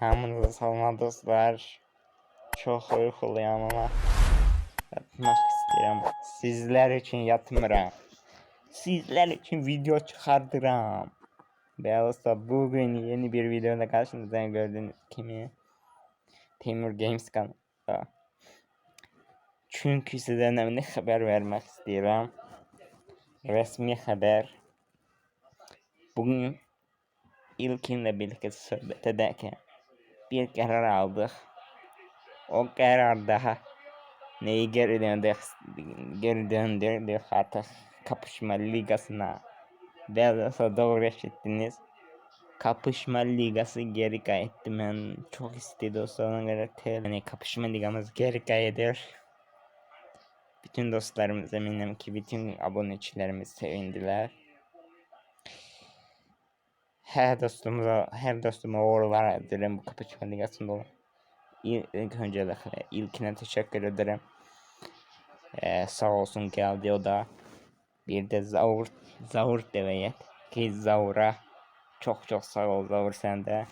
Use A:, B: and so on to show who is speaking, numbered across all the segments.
A: Hamınızı salma dostlar. Çok uykuluyum ama yatmak istiyorum. Sizler için yatmıram. Sizler için video çıkardıram. Ve dostlar bugün yeni bir videoda karşınızdayım gördüğünüz kimi. Timur Games kanalında. Çünkü size önemli haber vermek istiyorum. Resmi haber. Bugün ilkinle birlikte sohbet ederken bir karar aldık. O karar daha neyi geri döndük, geri döndürdük artık kapışma ligasına. Biraz doğru işittiniz. Kapışma ligası geri kayıttı. Ben çok istedi sonra göre yani kapışma ligamız geri kaydır. Bütün dostlarımız eminim ki bütün abonecilerimiz sevindiler. Her dostumuza, her dostuma uğurlar dilerim bu kapışma ligasında olan. İlk, öncelikle ilkine teşekkür ederim. Ee, sağ olsun geldi o da. Bir de Zavur, Zavur deveye ki Zavur'a çok çok sağ ol Zavur sen de.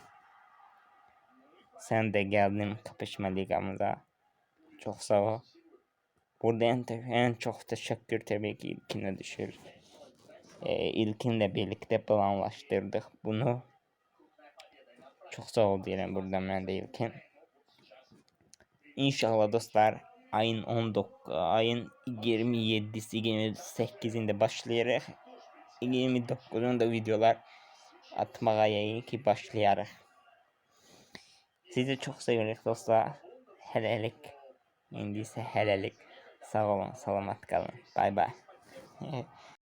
A: Sen de geldin kapışma ligamıza. Çok sağ ol. Burada en, en çok teşekkür tabii ki ilkine düşür. Ee, ilkinle birlikte planlaştırdık bunu. Çok sağ ol diyelim buradan ben de ilkin. İnşallah dostlar ayın 19 ayın 27'si 28'inde başlayarak 29'unda videolar atmaya iyi ki başlayarak. Sizi çok seviyoruz dostlar. Helelik. İndiyse helelik. Sağ olun, selamat kalın. Bay bay.